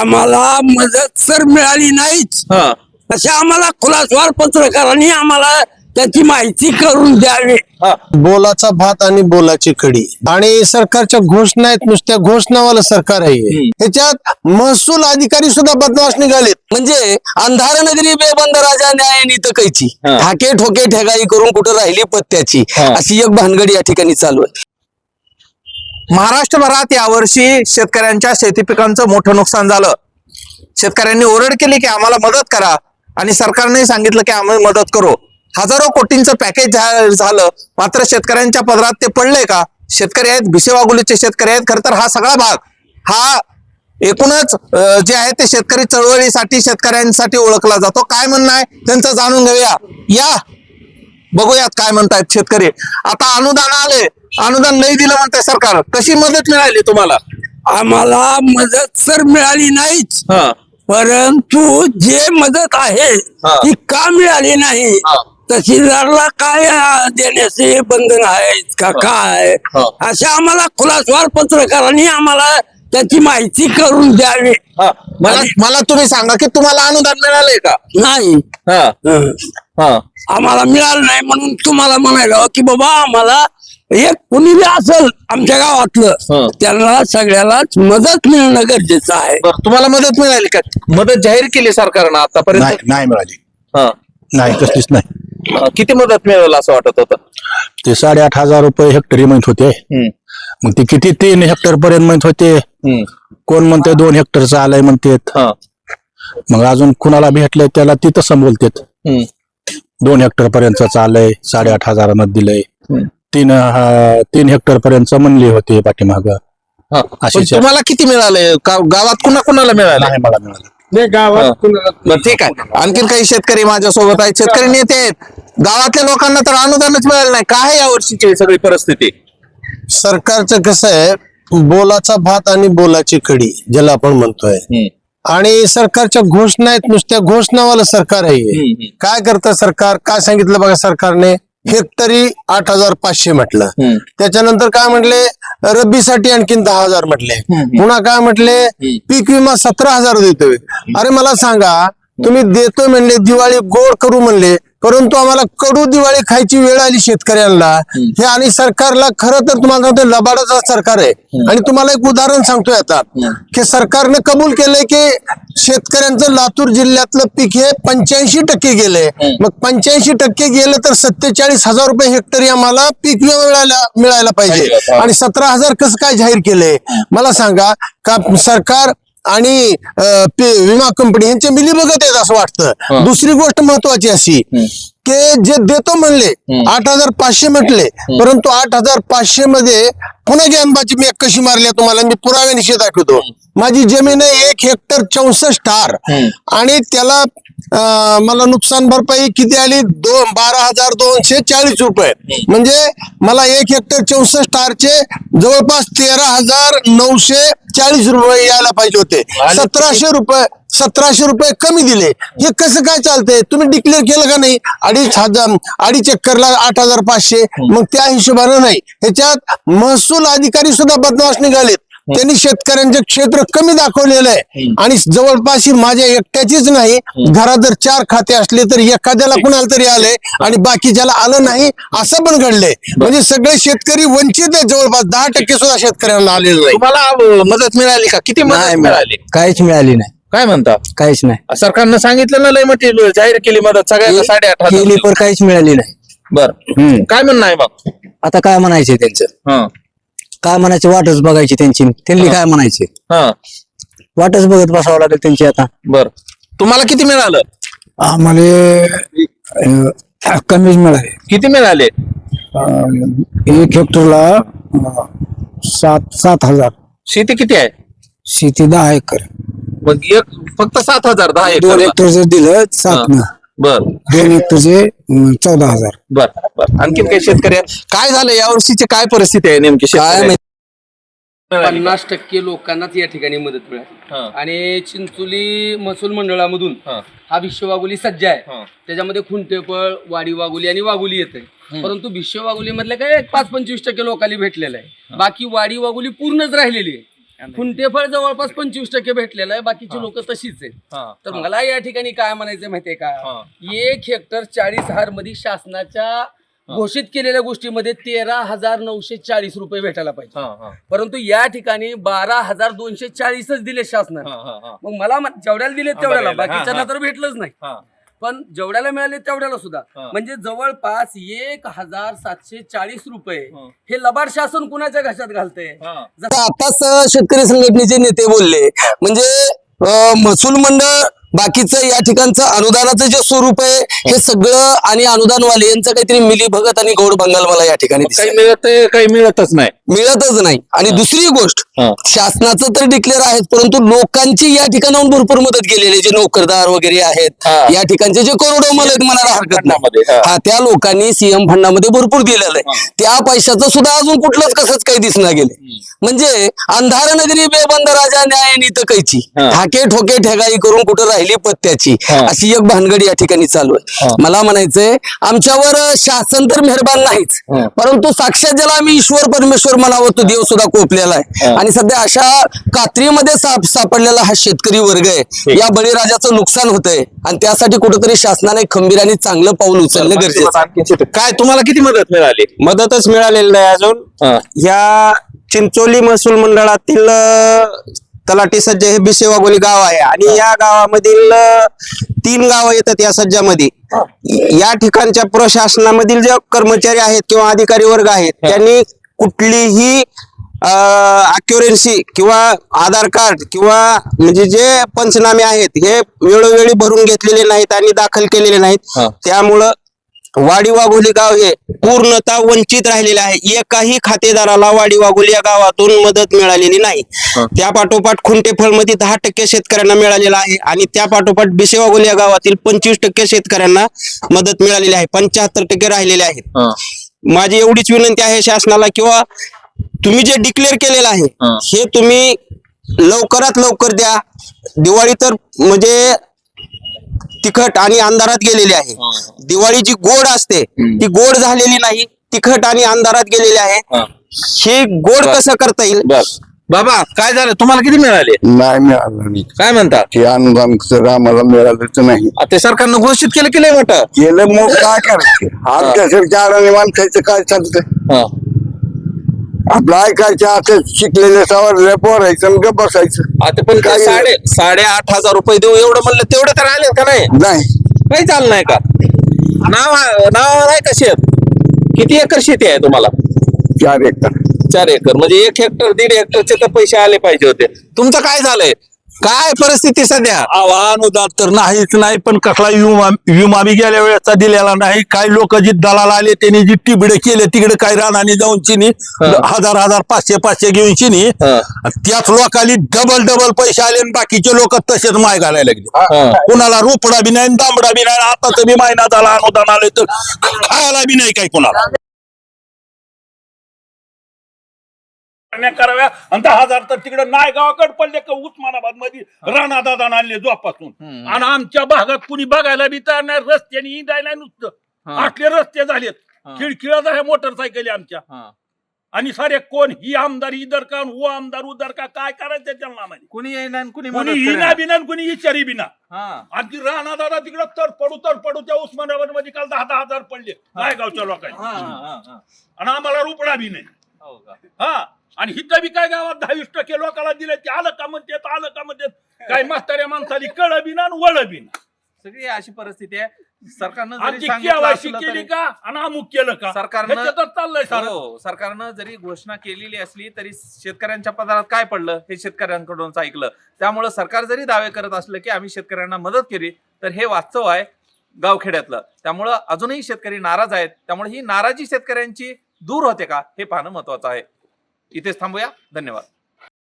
आम्हाला मदत तर मिळाली नाहीच. हा. असे आम्हाला खुलासवार पत्रकारांनी आम्हाला त्याची माहिती करून द्यावी. हा. बोलाचा भात आणि बोलाची कडी. आणि सरकारच्या घोषणा आहेत नुसत्या घोषणावालं सरकार आहे हम्म. ह्याच्यात महसूल अधिकारी सुद्धा बदमाश निघालेत. म्हणजे अंधार नगरी बेबंद राजा न्यायानी तर कैची. हा. ठाके ठोके ठेगाई करून कुठं राहिली पत्त्याची. हा. अशी एक भानगडी या ठिकाणी चालू आहे. महाराष्ट्रभरात यावर्षी शेतकऱ्यांच्या शेती पिकांचं मोठं नुकसान झालं. शेतकऱ्यांनी ओरड केली की आम्हाला मदत करा आणि सरकारने सांगितलं की आम्ही मदत करू. हजारो कोटींचं पॅकेज झालं. मात्र शेतकऱ्यांच्या पदरात ते पडलंय का? शेतकरी आहेत भिसेवागुलीचे शेतकरी आहेत. खर तर हा सगळा भाग हा एकूणच जे आहे ते शेतकरी चळवळीसाठी शेतकऱ्यांसाठी ओळखला जातो. काय म्हणणं आहे? त्यांचं जाणून घेऊया. या! बघूयात काय म्हणतायत शेतकरी. आता अनुदान आले अनुदान नाही दिलं म्हणते सरकार. कशी मदत मिळाली तुम्हाला? आम्हाला मदत तर मिळाली नाहीच. परंतु जे मदत आहे हा. ती का मिळाली नाही? हा. तहसीलदारला काय अं, देण्याचे बंधन आहेत का काय हा. असे आम्हाला खुलासवार पत्रकारांनी आम्हाला त्याची माहिती करून द्यावी. मला मला तुम्ही सांगा की तुम्हाला अनुदान मिळालंय का नाही हं. आम्हाला मिळालं नाही म्हणून तुम्हाला म्हणायला की बाबा आम्हाला एक कुणी बी असेल आमच्या हं. गावातलं त्यांना सगळ्यालाच मदत मिळणं गरजेचं आहे बरं तुम्हाला मदत मिळाली का मदत जाहीर केली सरकारनं नाही आतापर्यंत नाही मिळाली हा. नाही कसलीच नाही. किती मदत मिळेल असं वाटत होतं ते साडेआठ हजार रुपये हेक्टरी म्हणत होते हम्म. मग ते किती तीन हेक्टर पर्यंत म्हणत होते हम्म. कोण म्हणते दोन हेक्टरचं आलंय म्हणतेत हा. मग अजून कुणाला भेटलंय त्याला तिथं संबोलतेत हम्म. दोन हेक्टर पर्यंतच आलंय साडेआठ हजारानं दिलंय हम्म. तीन अं, तीन हेक्टर पर्यंत म्हणले होते पाठीमाग हा. अशी तुम्हाला किती मिळाले गावात कुणा कुणाला मिळालं नाही मला मिळालं हा. बरं ठीक आहे. आणखीन काही शेतकरी माझ्या सोबत आहेत. शेतकरी नेते आहेत. गावातल्या लोकांना तर अनुदानच मिळालं नाही. काय आहे या वर्षीची सगळी परिस्थिती? सरकारचं कसं आहे बोलाचा भात आणि बोलाची कडी ज्याला आपण म्हणतोय. आणि सरकारच्या घोषणा आहेत नुसत्या घोषणावालं सरकार आहे. हम्म. काय करतं सरकार? काय सांगितलं बघा सरकारने? हेक्टरी आठ हजार पाचशे म्हटलं. त्याच्यानंतर काय म्हटले? रब्बीसाठी आणखीन दहा हजार म्हटले. पुन्हा काय म्हटले? पीक विमा सतरा हजार देतोय. अरे मला सांगा तुम्ही देतोय म्हणले दिवाळी गोड करू म्हणले परंतु आम्हाला कडू दिवाळी खायची वेळ आली शेतकऱ्यांना. हे आणि सरकारला खरं तर तुम्हाला सांगतो लबाडाचं सरकार आहे. आणि तुम्हाला एक उदाहरण सांगतोय आता की सरकारने कबूल केलंय की शेतकऱ्यांचं लातूर जिल्ह्यातलं पीक हे पंच्याऐंशी टक्के गेलंय. मग पंच्याऐंशी टक्के गेलं तर सत्तेचाळीस हजार रुपये हेक्टरी आम्हाला पीक विमा मिळायला मिळायला पाहिजे. आणि सतरा हजार कसं काय जाहीर केलंय? मला सांगा का सरकार आणि अं, पे- विमा कंपनी यांचे मिली बघत आहेत असं वाटतं. दुसरी गोष्ट महत्वाची अशी की जे देतो म्हणले आठ हजार पाचशे म्हटले परंतु आठ हजार पाचशे मध्ये पुन्हा ज्ञानबाची मी कशी मारली तुम्हाला मी पुराव्यानिशी दाखवतो. माझी जमीन आहे एक हेक्टर चौसष्ट हार. आणि त्याला मला नुकसान भरपाई किती आली? दोन बारा हजार दोनशे चाळीस रुपये. म्हणजे मला एक हेक्टर चौसष्ट हारचे जवळपास तेरा हजार नऊशे चाळीस रुपये यायला पाहिजे होते. सतराशे रुपये सतराशे रुपये कमी दिले. हे कसं काय चालतंय? तुम्ही डिक्लेअर केलं का नाही? अडीच हजार अडीच एकरला आठ हजार पाचशे. मग त्या हिशोबानं नाही. ह्याच्यात महसूल अधिकारी सुद्धा बदमाश निघालेत. त्यांनी शेतकऱ्यांचे क्षेत्र कमी दाखवलेलं आहे. आणि जवळपास ही माझ्या एकट्याचीच नाही. घरात जर चार खाते असले तर एखाद्याला कुणाला तरी आले आणि बाकीच्याला आलं नाही असं पण घडलंय. म्हणजे सगळे शेतकरी वंचित आहे जवळपास. दहा टक्के सुद्धा शेतकऱ्यांना आलेलं नाही. तुम्हाला अं, मदत मिळाली का? किती मदत मिळाली? काहीच मिळाली नाही. काय म्हणता? काहीच नाही. सरकारनं सांगितलं ना लय मोठी जाहीर केली मदत सगळ्यांना साडेआठ हजार केली पण काहीच मिळाली नाही. बर. हम्म. काय म्हणणं आहे मग आता काय म्हणायचे त्यांचं? हा. काय म्हणायचे? वाटच बघायची त्यांची. त्यांनी काय म्हणायचे? हा. वाटच बघत बसावं लागेल त्यांची आता. बर. तुम्हाला किती मिळालं? आम्हाला कमीच मिळाले. किती मिळाले? एक हेक्टरला सात सात हजार. शेती किती आहे? शेती दहा एकर. मग एक फक्त सात हजार दहा दोन एकर हेक्टरचं दिलं सात न. बर. दोन हेक्टरचे अं, चौदा हजार. बर बर. आणखीन काही शेतकरी? काय झालं या वर्षीची काय परिस्थिती आहे नेमकी काय शेतकऱ्यांची? पन्नास टक्के लोकांनाच या ठिकाणी मदत हा. मिळाली आणि चिंचोली महसूल मंडळामधून हा. हा भिष्य वाघोली सज्ज आहे. हा. त्याच्यामध्ये खुंटेपळ वाडी वाघोली आणि वाघोली येते परंतु भिष्य वाघोली मधल्या काय एक पाच पंचवीस टक्के लोकांनी भेटलेलं आहे. बाकी वाडी वाघोली पूर्णच राहिलेली आहे. खुंटेफळ जवळपास पंचवीस टक्के भेटलेलं आहे बाकीची लोक तशीच आहेत. तर मला या ठिकाणी काय म्हणायचं माहितीये का. एक हेक्टर चाळीस हारमध्ये शासनाच्या घोषित केलेल्या गोष्टीमध्ये तेरा हजार नऊशे चाळीस रुपये भेटायला पाहिजे. परंतु या ठिकाणी बारा हजार दोनशे चाळीसच दिले शासनाने. मग मला जेवढ्याला दिले तेवढ्याला हा. तर भेटलंच नाही. पण जेवढ्याला मिळाले तेवढ्याला सुद्धा हा. म्हणजे जवळपास एक हजार सातशे चाळीस रुपये हा. हे लबाड शासन कुणाच्या घशात घालतंय हा. आताच अ, शेतकरी संघटनेचे नेते बोलले म्हणजे अ, महसूल मंडळ बाकीचं या ठिकाणचं अनुदानाचं जे स्वरूप आहे हे सगळं आणि अनुदानवाले यांचं काहीतरी मिलीभगत आणि गौड बंगाल मला या ठिकाणी काही. मिळत काही मिळतच नाही मिळतच नाही आणि दुसरी गोष्ट हा. शासनाचं तर डिक्लेअर आहेच परंतु लोकांची या ठिकाणाहून भरपूर मदत केलेली जे नोकरदार वगैरे आहेत हा. या ठिकाणचे जे करोडो मदत म्हणायला हरकत फंडामध्ये, नाही हा. हा त्या लोकांनी सीएम फंडामध्ये भरपूर दिलेलं आहे त्या पैशाचं सुद्धा अजून कुठलंच कसंच काही दिसना गेले म्हणजे अंधार नगरी बेबंद राजा न्याय नीत कैची हा. ठाके ठोके ठेगाई करून कुठं राहिली पत्त्याची हा. अशी एक भानगड या ठिकाणी चालू आहे मला म्हणायचंय आमच्यावर शासन तर मेहरबान नाहीच हा. परंतु साक्षात ज्याला आम्ही ईश्वर परमेश्वर म्हणावं तो देव सुद्धा कोपलेला आहे. हा. आणि सध्या अशा कात्रीमध्ये साप सापडलेला हा शेतकरी वर्ग आहे. या बळीराजाचं नुकसान होतंय. आणि त्यासाठी कुठेतरी शासनाने खंबीर आणि चांगलं पाऊल उचलणं गरजेचं आहे. काय तुम्हाला किती मदत मिळाली? मदतच मिळालेली नाही अजून. या चिंचोली महसूल मंडळातील अ, तलाठी सज्ज हे बिसेवागोली गाव आहे. आणि या गावामधील तीन गावं येतात या सज्जामध्ये. या ठिकाणच्या प्रशासनामधील जे कर्मचारी आहेत किंवा अधिकारी वर्ग आहेत त्यांनी कुठलीही अक्युरेन्सी किंवा आधार कार्ड किंवा म्हणजे जे पंचनामे आहेत हे वेळोवेळी भरून घेतलेले नाहीत आणि दाखल केलेले नाहीत. त्यामुळं वाडी वाघोली गाव हे पूर्णतः वंचित राहिलेले आहे. एकाही खातेदाराला वाडी वाघोली या गावातून मदत मिळालेली नाही. त्या पाठोपाठ खुंटेफळमध्ये दहा टक्के शेतकऱ्यांना मिळालेला आहे आणि त्या पाठोपाठ बिसे वाघोली या गावातील पंचवीस टक्के शेतकऱ्यांना मदत मिळालेली आहे. पंच्याहत्तर टक्के राहिलेले आहेत. माझी एवढीच विनंती आहे शासनाला किंवा तुम्ही जे डिक्लेअर केलेलं आहे हा. तुम्ही लवकरात लवकर द्या. दिवाळी तर म्हणजे तिखट आणि अंधारात गेलेली आहे. दिवाळी जी गोड असते ती गोड झालेली नाही तिखट आणि अंधारात गेलेली आहे. हा. हे गोड कसं करता येईल? बस बाबा काय झालं? तुम्हाला किती मिळाले? नाही मिळालं नाही. काय म्हणता? ते अनुदान तर आम्हाला मिळालंच नाही. आ, ते सरकारनं घोषित केलं की लय मोठं गेलं मग काय करायचं? अडाणी माणसाचं काय चालतं हा. आपलं ऐकायचं असं शिकलेले सवार पोरायचं आणि गप्प बसायचं. आता पण काय काय- साडे साडे आठ हजार रुपये देऊ एवढं म्हणलं तेवढं तर आले का नाही? नाही. काही चाललं नाही का? नाव नाव आहे का शेत? किती एकर शेती आहे तुम्हाला? चार एकर. चार एकर म्हणजे एक हेक्टर दीड हेक्टरचे तर पैसे आले पाहिजे होते. तुमचं काय झालंय? काय परिस्थिती सध्या? अनुदान तर नाहीच नाही पण कसला विमा विमा बी गेल्या वेळेचा दिलेला नाही. काही लोक जी दलाल आले त्यांनी जी टिबडे केले तिकडे काही रानाने जाऊन चिनी हजार हजार पाचशे पाचशे घेऊन चिनी हा. त्याच लोकांनी डबल डबल पैसे आले आणि बाकीचे लोक तसेच माय घालायला लागले. कुणाला रोपडा बी नाही दांबडा बी नाही आता तर बी महिना झाला अनुदान आले तर खायला बी नाही काही कुणाला. कराव्या. आणि दहा हजार तर तिकडे नायगावाकडे पडले का उस्मानाबादमध्ये राणा दादा आणले जोपासून. आणि आमच्या भागात कुणी बघायला बी तयार नाही रस्त्याने हिंडायला नुसतं. असले रस्ते झालेत. खिळखिळाच आहे मोटरसायकली आमच्या. आणि सारे कोण? ही आमदार इधर का वो आमदार उधर का काय करायचं त्यांना माहिती? कुणी आणि कुणी हिना. बिना कुणी विचारी बिना. हा. आणि ती राणा दादा तिकडे तर पडू तर पडू त्या उस्मानाबादमध्ये काल दहा दहा हजार पडले. नायगावच्या लोकांनी हा, हा, हा. आणि आम्हाला रुपडा बी नाही. हो? हा आणि हिथं बी काय गावात दहावीस टक्के लोकांना दिले ते आलं का म्हणतात आलं का म्हणतात काय म्हाताऱ्या माणसाली कळ बिना आणि वळ बिना सगळी अशी परिस्थिती आहे. सरकारनं जरी आमची सांगितलं केवायसी असलं केली तरी- का आणि अमुक केलं का? सरकारनं- ह्याच्यातच चाललंय सर हो सरकारनं जरी घोषणा केलेली असली तरी शेतकऱ्यांच्या पदारात काय पडलं हे शेतकऱ्यांकडूनच ऐकलं. त्यामुळे सरकार जरी दावे करत असलं की आम्ही शेतकऱ्यांना मदत केली तर हे वास्तव आहे गावखेड्यातलं. त्यामुळं अजूनही शेतकरी नाराज आहेत. त्यामुळे ही नाराजी शेतकऱ्यांची दूर होते का? हे पाहणं महत्वाचं आहे. इथेच थांबूया. धन्यवाद.